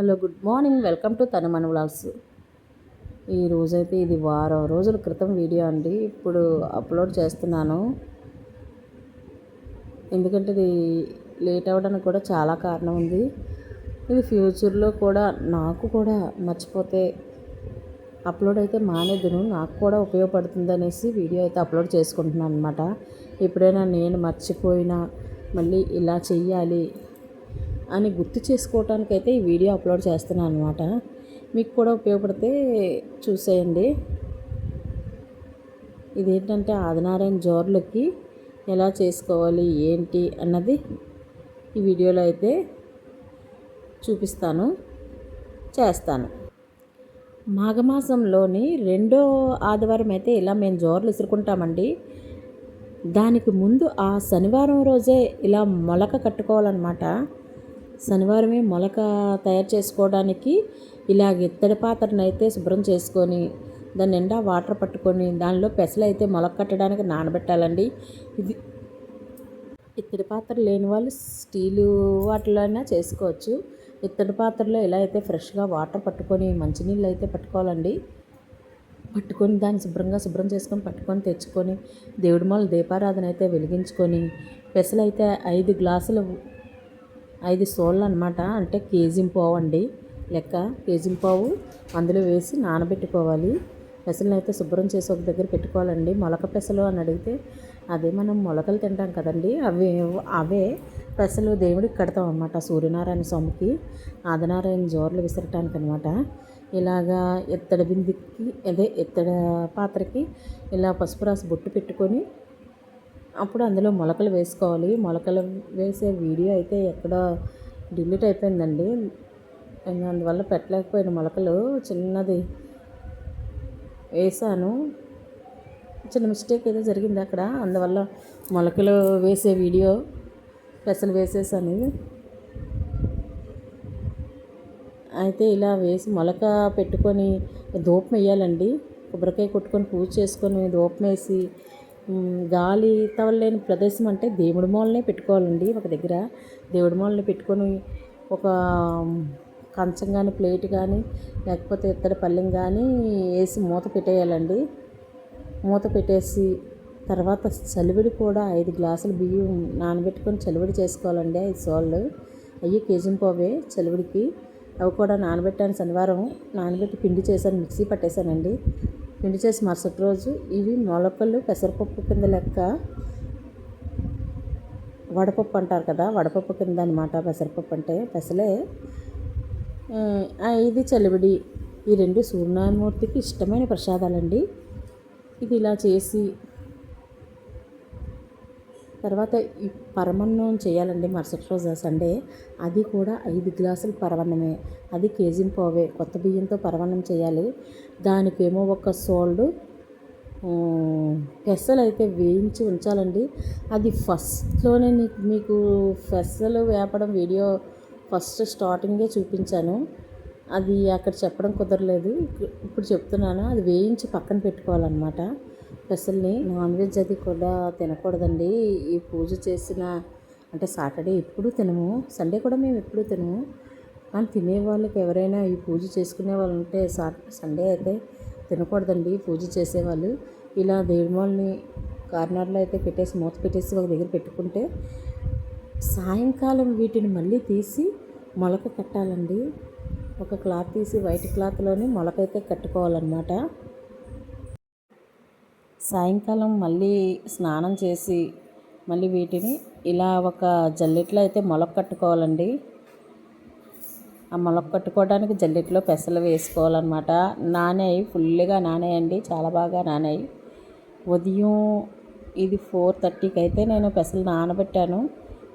Hello good morning. Welcome to Tanuman vlogs. ఈ రోజైతే ఇది వారం రోజుల క్రితం వీడియో అండి. ఇప్పుడు అప్లోడ్ చేస్తున్నాను. ఎందుకంటే ఇది లేట్ అవ్వడానికి కూడా చాలా కారణం ఉంది. ఇది ఫ్యూచర్లో కూడా నాకు కూడా మర్చిపోతే అప్లోడ్ అయితే మానేదును. నాకు కూడా ఉపయోగపడుతుంది అనేసి వీడియో అయితే అప్లోడ్ చేసుకుంటున్నాను అనమాట ఎప్పుడైనా నేను మర్చిపోయినా మళ్ళీ ఇలా చెయ్యాలి అని గుర్తు చేసుకోవటానికైతే ఈ వీడియో అప్లోడ్ చేస్తున్నాను అనమాట మీకు కూడా ఉపయోగపడితే చూసేయండి. ఇదేంటంటే ఆదినారాయణ జోర్లకి ఎలా చేసుకోవాలి ఏంటి అన్నది ఈ వీడియోలో అయితే చూపిస్తాను చేస్తాను. మాఘమాసంలోని రెండో ఆదివారం అయితే ఇలా మేము జోర్లు ఇసురుకుంటామండి దానికి ముందు ఆ శనివారం రోజే ఇలా మొలక కట్టుకోవాలన్నమాట. శనివారమే మొలక తయారు చేసుకోవడానికి ఇలాగ ఇత్తడి పాత్రను అయితే శుభ్రం చేసుకొని దాని నిండా వాటర్ పట్టుకొని దానిలో పెసలు అయితే మొలక కట్టడానికి నానబెట్టాలండి. ఇది ఇత్తడి పాత్ర లేని వాళ్ళు స్టీలు వాటిలో అయినా చేసుకోవచ్చు. ఇత్తడి పాత్రలో ఎలా అయితే ఫ్రెష్గా వాటర్ పట్టుకొని మంచినీళ్ళు అయితే పట్టుకోవాలండి. పట్టుకొని దాన్ని శుభ్రంగా శుభ్రం చేసుకొని పట్టుకొని తెచ్చుకొని దేవుడి మాల దీపారాధన అయితే వెలిగించుకొని పెసలు అయితే ఐదు గ్లాసులు ఐదు సోళ్ళు అనమాట అంటే కేజీ పావు అండి లెక్క కేజీ పావు. అందులో వేసి నానబెట్టుకోవాలి. పెసలను అయితే శుభ్రం చేసి ఒక దగ్గర పెట్టుకోవాలండి. మొలక పెసలు అని అడిగితే అదే మనం మొలకలు తింటాం కదండి. అవి అవే పెసలు దేవుడికి కడతాం అనమాట సూర్యనారాయణ స్వామికి ఆదినారాయణ జోర్లు విసరటానికి అనమాట ఇలాగా ఎత్తడి బిందికి అదే ఎత్తడ పాత్రకి ఇలా పసుపు రాసి బొట్టు పెట్టుకొని అప్పుడు అందులో మొలకలు వేసుకోవాలి. మొలకలు వేసే వీడియో అయితే ఎక్కడ డిలీట్ అయిపోయిందండి. అందువల్ల పెట్టలేకపోయిన మొలకలు. చిన్నది వేసాను. చిన్న మిస్టేక్ ఏదో జరిగింది అక్కడ. అందువల్ల మొలకలు వేసే వీడియో పెసలు వేసేసాను. అయితే ఇలా వేసి మొలక పెట్టుకొని ధూపం వేయాలండి. కొబ్బరికాయ కొట్టుకొని పూజ చేసుకొని ధూపం వేసి గాలి తవలేని ప్రదేశం అంటే దేవుడి మూలనే పెట్టుకోవాలండి ఒక దగ్గర. దేవుడి మూలని పెట్టుకొని ఒక కంచం కానీ ప్లేట్ కానీ లేకపోతే ఇత్తడి పళ్ళెం కానీ వేసి మూత పెట్టేయాలండి. మూత పెట్టేసి తర్వాత చలివిడి కూడా ఐదు గ్లాసులు బియ్యం నానబెట్టుకొని చలివిడి చేసుకోవాలండి ఐదు సోళ్ళు అవి కేజీ పోవే చలివిడికి. అవి కూడా నానబెట్టాను శనివారం. నానబెట్టి పిండి చేశాను మిక్సీ పట్టేశానండి. పిండి చేసి మరుసటి రోజు ఇవి మొలకలు పెసరపప్పు కింద లెక్క వడపప్పు అంటారు కదా వడపప్పు కింద అనమాట పెసరపప్పు అంటే. పెసలే ఇది చలివిడి ఈ రెండు సూర్యనారాయణమూర్తికి ఇష్టమైన ప్రసాదాలండి. ఇది ఇలా చేసి తర్వాత ఈ పరమన్నం చేయాలండి మరుసటి రోజు సండే. అది కూడా ఐదు గ్లాసులు పరమన్నమే. అది కేజీ పోవే. కొత్త బియ్యంతో పరమన్నం చేయాలి. దానికేమో ఒక సోల్డ్ పెసలు అయితే వేయించి ఉంచాలండి. అది ఫస్ట్లోనే నీకు మీకు పెసలు వేపడం వీడియో ఫస్ట్ స్టార్టింగే చూపించాను. అది అక్కడ చెప్పడం కుదరలేదు. ఇప్పుడు చెప్తున్నాను. అది వేయించి పక్కన పెట్టుకోవాలన్నమాట. పెసల్ని నాన్ వెజ్ అది కూడా తినకూడదండి. ఈ పూజ చేసిన అంటే సాటర్డే ఎప్పుడు తినము సండే కూడా మేము ఎప్పుడు తినము. కానీ తినే వాళ్ళకి ఎవరైనా ఈ పూజ చేసుకునే వాళ్ళు ఉంటే సా సండే అయితే తినకూడదండి పూజ చేసేవాళ్ళు. ఇలా దేవుడిని కార్నర్లో అయితే పెట్టేసి మూత పెట్టేసి ఒక దగ్గర పెట్టుకుంటే సాయంకాలం వీటిని మళ్ళీ తీసి మొలక కట్టాలండి. ఒక క్లాత్ తీసి వైట్ క్లాత్లోని మొలకైతే కట్టుకోవాలన్నమాట. సాయంకాలం మళ్ళీ స్నానం చేసి మళ్ళీ వీటిని ఇలా ఒక జల్లెట్లో అయితే మొలక కట్టుకోవాలండి. ఆ మొలక కట్టుకోవడానికి జల్లెట్లో పెసలు వేసుకోవాలన్నమాట. నానాయి ఫుల్గా నానాయండి. చాలా బాగా నానాయి. ఉదయం ఇది ఫోర్ థర్టీకి అయితే నేను పెసలు నానబెట్టాను.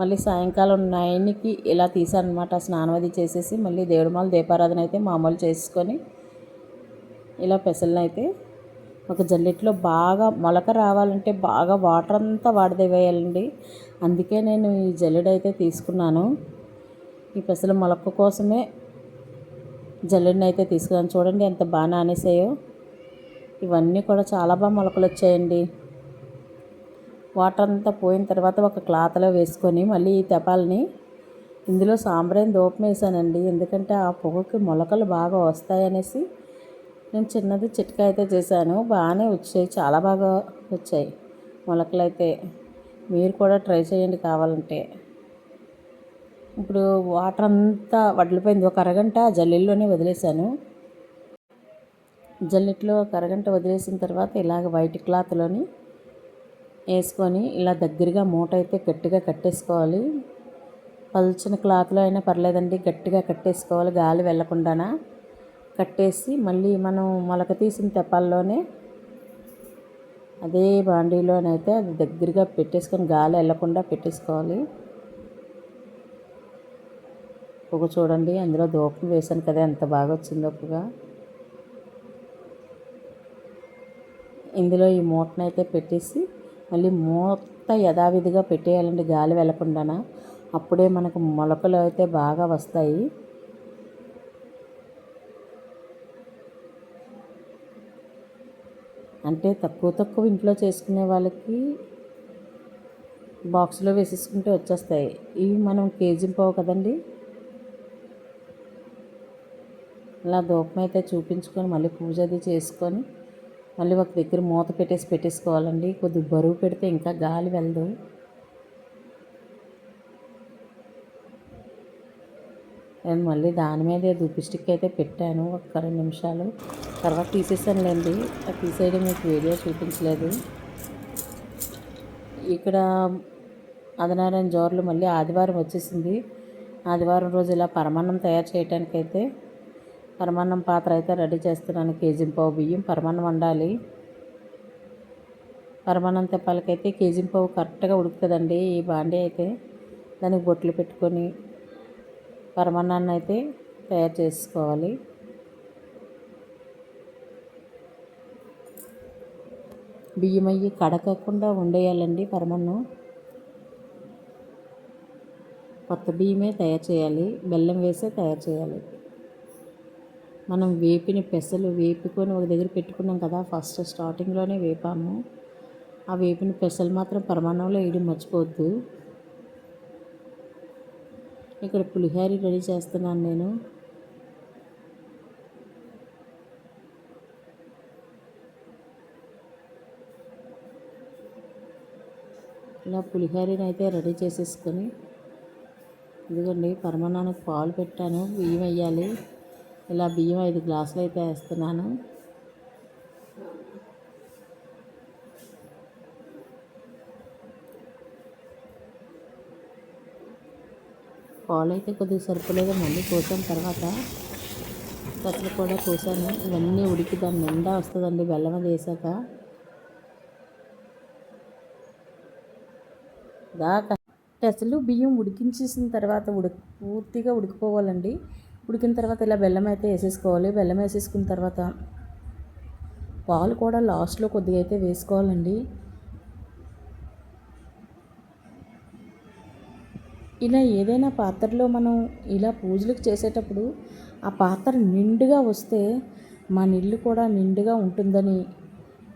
మళ్ళీ సాయంకాలం నైన్కి ఇలా తీసాను అనమాట స్నానం అది చేసేసి మళ్ళీ దేవుడిమాల దీపారాధన అయితే మామూలు చేసుకొని ఇలా పెసలను అయితే ఒక జల్లెట్లో బాగా మొలక రావాలంటే బాగా వాటర్ అంతా వాడదేవేయాలండి అందుకే నేను ఈ జల్లెడ అయితే తీసుకున్నాను. ఈ పెసల మొలక కోసమే జల్లెడిని అయితే తీసుకున్నాను. చూడండి ఎంత బాగా నానేసాయో. ఇవన్నీ కూడా చాలా బాగా మొలకలు వచ్చాయండి. వాటర్ అంతా పోయిన తర్వాత ఒక క్లాత్లో వేసుకొని మళ్ళీ ఈ తెపాలని ఇందులో సాంబ్రాయిని దూపం వేసానండి. ఎందుకంటే ఆ పొగకి మొలకలు బాగా వస్తాయనేసి నేను చిన్నది చిట్కా అయితే చేశాను. బాగానే వచ్చాయి. చాలా బాగా వచ్చాయి. మొలకలు అయితే మీరు కూడా ట్రై చేయండి కావాలంటే. ఇప్పుడు వాటర్ అంతా వడ్లపోయింది. ఒక అరగంట జల్లెల్లోనే వదిలేశాను. జల్లెట్లో ఒక అరగంట వదిలేసిన తర్వాత ఇలాగ వైట్ క్లాత్లోని వేసుకొని ఇలా దగ్గరగా మూట అయితే గట్టిగా కట్టేసుకోవాలి. పల్చిన క్లాత్లో అయినా పర్లేదండి. గట్టిగా కట్టేసుకోవాలి. గాలి వెళ్ళకుండానా. కట్టేసి మళ్ళీ మనం మొలక తీసిన తెప్పాల్లోనే అదే బాండీలోనైతే అది దగ్గరగా పెట్టేసుకొని గాలి వెళ్ళకుండా పెట్టేసుకోవాలి. పొగ చూడండి అందులో దూపం వేసాను కదా ఎంత బాగా వచ్చిందో పొగ ఇందులో ఈ మూటనైతే పెట్టేసి మళ్ళీ మూత యథావిధిగా పెట్టేయాలండి గాలి వెళ్ళకుండానా. అప్పుడే మనకు మొలకలు అయితే బాగా వస్తాయి. అంటే తక్కువ తక్కువ ఇంట్లో చేసుకునే వాళ్ళకి బాక్స్లో వేసేసుకుంటే వచ్చేస్తాయి. ఇవి మనం కేజీ పోవు కదండి? ఇలా ధూపం అయితే చూపించుకొని మళ్ళీ పూజ అది చేసుకొని మళ్ళీ ఒక దగ్గర మూత పెట్టేసి పెట్టేసుకోవాలండి. కొద్దిగా బరువు పెడితే ఇంకా గాలి వెళ్ళదు. నేను మళ్ళీ దాని మీదే దూపిస్టిక్ అయితే పెట్టాను. ఒక రెండు నిమిషాలు. తర్వాత తీసేసానులేండి. అది తీసేయడం మీకు వీడియో చూపించలేదు. ఇక్కడ ఆదినారాయణ జోర్లు మళ్ళీ ఆదివారం వచ్చేసింది. ఆదివారం రోజు ఇలా పరమాన్నం తయారు చేయడానికైతే పరమాన్నం పాత్ర అయితే రెడీ చేస్తున్నాను. కేజీ పావు బియ్యం పరమాన్నం వండాలి. పరమాన్నం తెప్పాలకైతే కేజీ పావు కరెక్ట్గా ఉడుకుతుందండి ఈ బాండీ అయితే. దానికి బొట్లు పెట్టుకొని పరమాన్నాన్ని అయితే తయారు చేసుకోవాలి. బియ్యం అయ్యి కడకకుండా వండేయాలండి పరమన్నం. కొత్త బియ్యమే తయారు చేయాలి. బెల్లం వేసే తయారు చేయాలి. మనం వేపిన పెసలు వేపుకొని ఒక దగ్గర పెట్టుకున్నాం కదా ఫస్ట్ స్టార్టింగ్లోనే వేపాము. ఆ వేపిన పెసలు మాత్రం పరమాన్నంలో వేయడం మర్చిపోవద్దు. ఇక్కడ పులిహారి రెడీ చేస్తున్నాను నేను. ఇలా పులిహోరని అయితే రెడీ చేసేసుకొని ఇదిగోండి పరమాన్నానికి పాలు పెట్టాను బియ్యం వేయాలి. ఇలా బియ్యం ఐదు గ్లాసులు అయితే వేస్తున్నాను. పాలు అయితే కొద్దిగా సరిపోలేదు. మళ్ళీ పోసాను తర్వాత కట్టలు కూడా పోసాను ఇవన్నీ ఉడికి దాని నిండా వస్తుందండి బెల్లం అది వేసాక. దాకా పెసలు బియ్యం ఉడికించేసిన తర్వాత ఉడి పూర్తిగా ఉడికిపోవాలండి. ఉడికిన తర్వాత ఇలా బెల్లం అయితే వేసేసుకోవాలి. బెల్లం వేసేసుకున్న తర్వాత పాలు కూడా లాస్ట్లో కొద్దిగా అయితే వేసుకోవాలండి. ఇలా ఏదైనా పాత్రలో మనం ఇలా పూజలకు చేసేటప్పుడు ఆ పాత్ర నిండుగా వస్తే మన ఇల్లు కూడా నిండుగా ఉంటుందని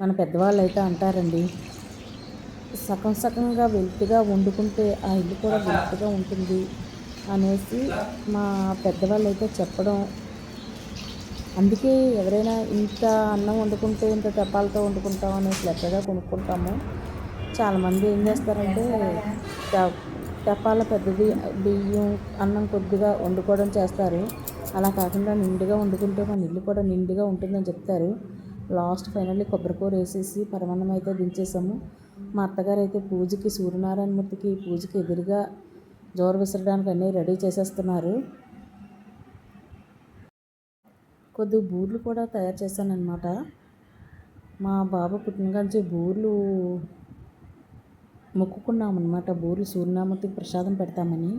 మన పెద్దవాళ్ళు అయితే అంటారండి. సగం సగంగా వెలుతుగా వండుకుంటే ఆ ఇల్లు కూడా వెలుతుగా ఉంటుంది అనేసి మా పెద్దవాళ్ళు అయితే చెప్పడం. అందుకే ఎవరైనా ఇంత అన్నం వండుకుంటే ఇంత తెప్పాలతో వండుకుంటాం అనేసి లెక్కగా కొనుక్కుంటాము. చాలామంది ఏం చేస్తారంటే టపాల పెద్దది బియ్యం అన్నం కొద్దిగా వండుకోవడం చేస్తారు. అలా కాకుండా నిండుగా వండుకుంటే మన ఇల్లు కూడా నిండుగా ఉంటుందని చెప్తారు. లాస్ట్ ఫైనల్లీ కొబ్బరికూర వేసేసి పరమాన్నం అయితే దించేసాము. మా అత్తగారు అయితే పూజకి సూర్యనారాయణమూర్తికి పూజకి ఎదురుగా జోరు విసరడానికి అన్నీ రెడీ చేసేస్తున్నారు. కొద్ది బూర్లు కూడా తయారు చేశానమాట మా బాబు పుట్టినగాంచి బూర్లు మొక్కుకున్నామన్నమాట. బూర్లు సూర్యనామూర్తికి ప్రసాదం పెడతామని.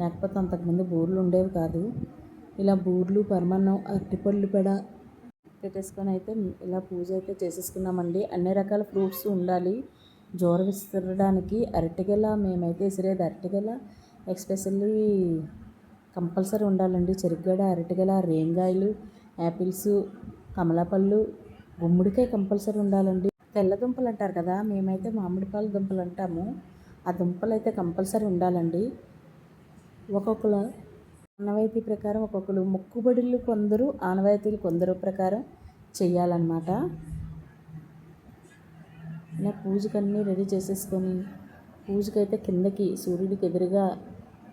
లేకపోతే అంతకుముందు బూర్లు ఉండేవి కాదు. ఇలా బూర్లు పరమాన్నం అరటిపళ్ళు పెడ పెట్టేసుకొని అయితే ఇలా పూజ అయితే చేసేసుకున్నామండి. అన్ని రకాల ఫ్రూట్స్ ఉండాలి. జోర విసరడానికి అరటిగెల మేమైతే విసిరేది అరటిగెల. ఎక్స్పెషల్లీ కంపల్సరీ ఉండాలండి. చెరుగడ అరటిగెల రేంగాయలు యాపిల్స్ కమలాపళ్ళు గుమ్మడికాయ కంపల్సరీ ఉండాలండి. తెల్ల దుంపలు అంటారు కదా మేమైతే మామిడిపాల దుంపలు అంటాము. ఆ దుంపలు అయితే కంపల్సరీ ఉండాలండి. ఒక్కొక్కరు ఆనవాయితీ ప్రకారం ఒక్కొక్కరు మొక్కుబడులు కొందరు ఆనవాయితీలు కొందరు ప్రకారం చెయ్యాలన్నమాట. నా పూజకన్నీ రెడీ చేసేసుకొని పూజకైతే కిందకి సూర్యుడికి ఎదురుగా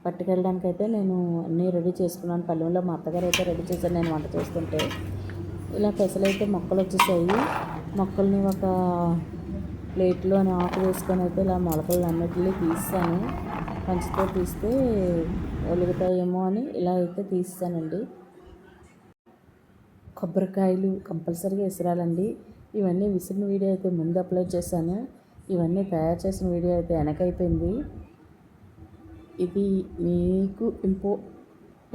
పట్టుకెళ్ళడానికి అయితే నేను అన్నీ రెడీ చేసుకున్నాను. పల్లెల్లో మా అత్తగారు అయితే రెడీ చేశాను నేను వంట చేస్తుంటే. ఇలా పెసలైతే మొక్కలు వచ్చేసాయి మొక్కల్ని ఒక ప్లేట్లో ఆకు వేసుకొని అయితే ఇలా మొలకలు అన్నిటినీ తీస్తాను. పంచుతో తీస్తే ఒలుగుతాయేమో అని ఇలా అయితే తీస్తానండి. కొబ్బరికాయలు కంపల్సరీగా విసిరాలండి. ఇవన్నీ విసిరిన వీడియో అయితే ముందు అప్లోడ్ చేశాను. ఇవన్నీ తయారు చేసిన వీడియో అయితే వెనకైపోయింది. ఇది మీకు ఇంపో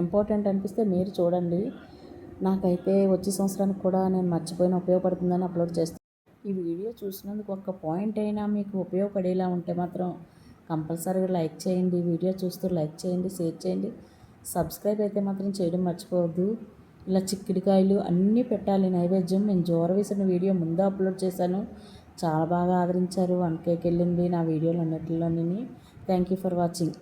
ఇంపార్టెంట్ అనిపిస్తే మీరు చూడండి. నాకైతే వచ్చే సంవత్సరానికి కూడా నేను మర్చిపోయిన ఉపయోగపడుతుందని అప్లోడ్ చేస్తాను ఈ వీడియో చూసినందుకు ఒక్క పాయింట్ అయినా మీకు ఉపయోగపడేలా ఉంటే మాత్రం కంపల్సరీగా లైక్ చేయండి. వీడియో చూస్తూ లైక్ చేయండి షేర్ చేయండి. సబ్స్క్రైబ్ అయితే మాత్రం చేయడం మర్చిపోవద్దు. ఇలా చిక్కిడికాయలు అన్నీ పెట్టాలి. నైవేద్యం. నేను జోర వేసిన వీడియో ముందు అప్లోడ్ చేశాను. చాలా బాగా ఆదరించారు. వన్ కేక్ వెళ్ళింది నా వీడియోలు అన్నిటిలోని థ్యాంక్ యూ ఫర్ వాచింగ్.